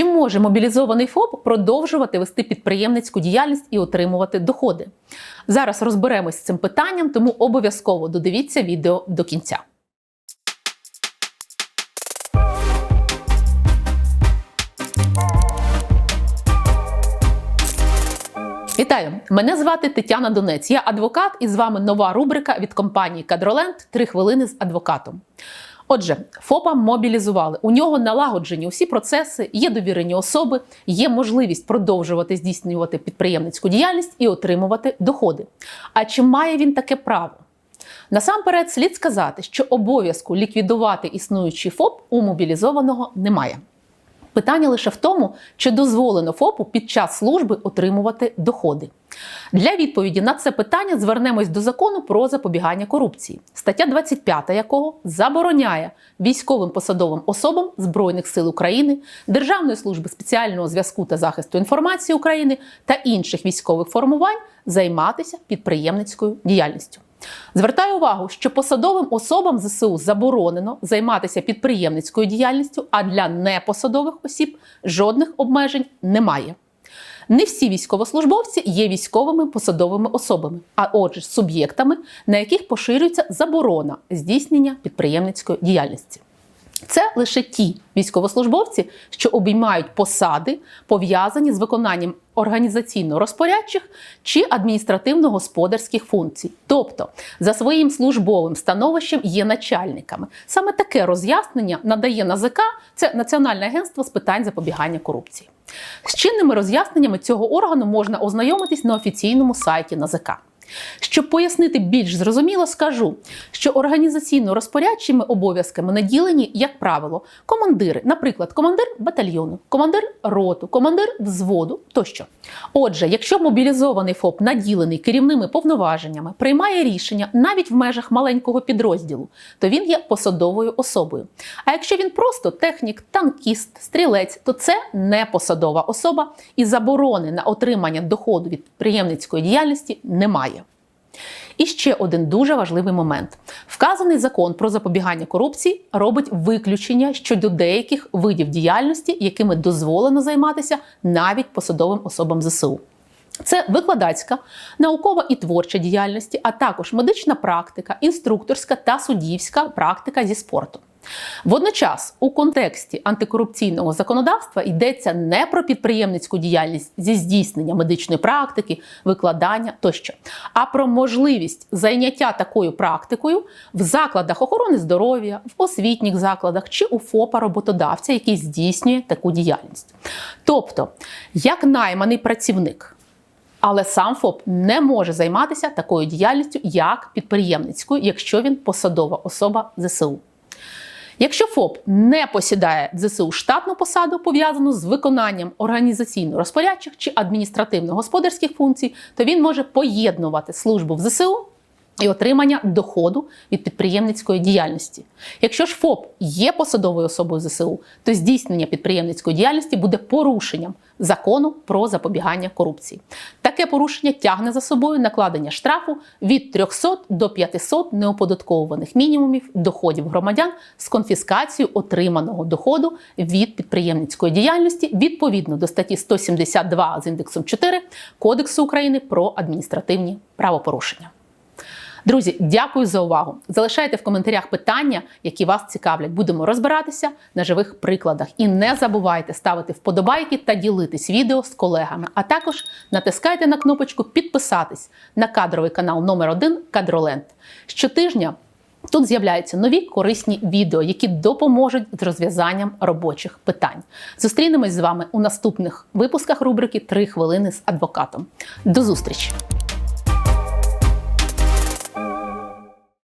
Чи може мобілізований ФОП продовжувати вести підприємницьку діяльність і отримувати доходи? Зараз розберемось з цим питанням, тому обов'язково додивіться відео до кінця. Вітаю! Мене звати Тетяна Донець. Я адвокат, і з вами нова рубрика від компанії Кадроленд Три хвилини з адвокатом. Отже, ФОПа мобілізували. У нього налагоджені усі процеси, є довірені особи, є можливість продовжувати здійснювати підприємницьку діяльність і отримувати доходи. А чи має він таке право? Насамперед, слід сказати, що обов'язку ліквідувати існуючий ФОП у мобілізованого немає. Питання лише в тому, чи дозволено ФОПу під час служби отримувати доходи. Для відповіді на це питання звернемось до закону про запобігання корупції, стаття 25 якого забороняє військовим посадовим особам Збройних сил України, Державної служби спеціального зв'язку та захисту інформації України та інших військових формувань займатися підприємницькою діяльністю. Звертаю увагу, що посадовим особам ЗСУ заборонено займатися підприємницькою діяльністю, а для непосадових осіб жодних обмежень немає. Не всі військовослужбовці є військовими посадовими особами, а отже, суб'єктами, на яких поширюється заборона здійснення підприємницької діяльності. Це лише ті військовослужбовці, що обіймають посади, пов'язані з виконанням організаційно-розпорядчих чи адміністративно-господарських функцій, тобто за своїм службовим становищем є начальниками. Саме таке роз'яснення надає НАЗК, це Національне агентство з питань запобігання корупції. З чинними роз'ясненнями цього органу можна ознайомитись на офіційному сайті НАЗК. Щоб пояснити більш зрозуміло, скажу, що організаційно-розпорядчими обов'язками наділені, як правило, командири, наприклад, командир батальйону, командир роту, командир взводу тощо. Отже, якщо мобілізований ФОП наділений керівними повноваженнями, приймає рішення навіть в межах маленького підрозділу, то він є посадовою особою. А якщо він просто технік, танкіст, стрілець, то це не посадова особа і заборони на отримання доходу від підприємницької діяльності немає. І ще один дуже важливий момент: вказаний закон про запобігання корупції робить виключення щодо деяких видів діяльності, якими дозволено займатися навіть посадовим особам ЗСУ. Це викладацька, наукова і творча діяльності, а також медична практика, інструкторська та суддівська практика зі спорту. Водночас, у контексті антикорупційного законодавства йдеться не про підприємницьку діяльність зі здійснення медичної практики, викладання тощо, а про можливість зайняття такою практикою в закладах охорони здоров'я, в освітніх закладах чи у ФОПа роботодавця, який здійснює таку діяльність. Тобто, як найманий працівник. Але сам ФОП не може займатися такою діяльністю, як підприємницькою, якщо він посадова особа ЗСУ. Якщо ФОП не посідає ЗСУ штатну посаду, пов'язану з виконанням організаційно-розпорядчих чи адміністративно-господарських функцій, то він може поєднувати службу в ЗСУ і отримання доходу від підприємницької діяльності. Якщо ж ФОП є посадовою особою ЗСУ, то здійснення підприємницької діяльності буде порушенням закону про запобігання корупції. Таке порушення тягне за собою накладення штрафу від 300 до 500 неоподатковуваних мінімумів доходів громадян з конфіскацією отриманого доходу від підприємницької діяльності відповідно до статті 172 з індексом 4 Кодексу України про адміністративні правопорушення. Друзі, дякую за увагу. Залишайте в коментарях питання, які вас цікавлять. Будемо розбиратися на живих прикладах. І не забувайте ставити вподобайки та ділитись відео з колегами. А також натискайте на кнопочку підписатись на кадровий канал номер 1 Кадроленд. Щотижня тут з'являються нові корисні відео, які допоможуть з розв'язанням робочих питань. Зустрінемось з вами у наступних випусках рубрики «3 хвилини з адвокатом. До зустрічі!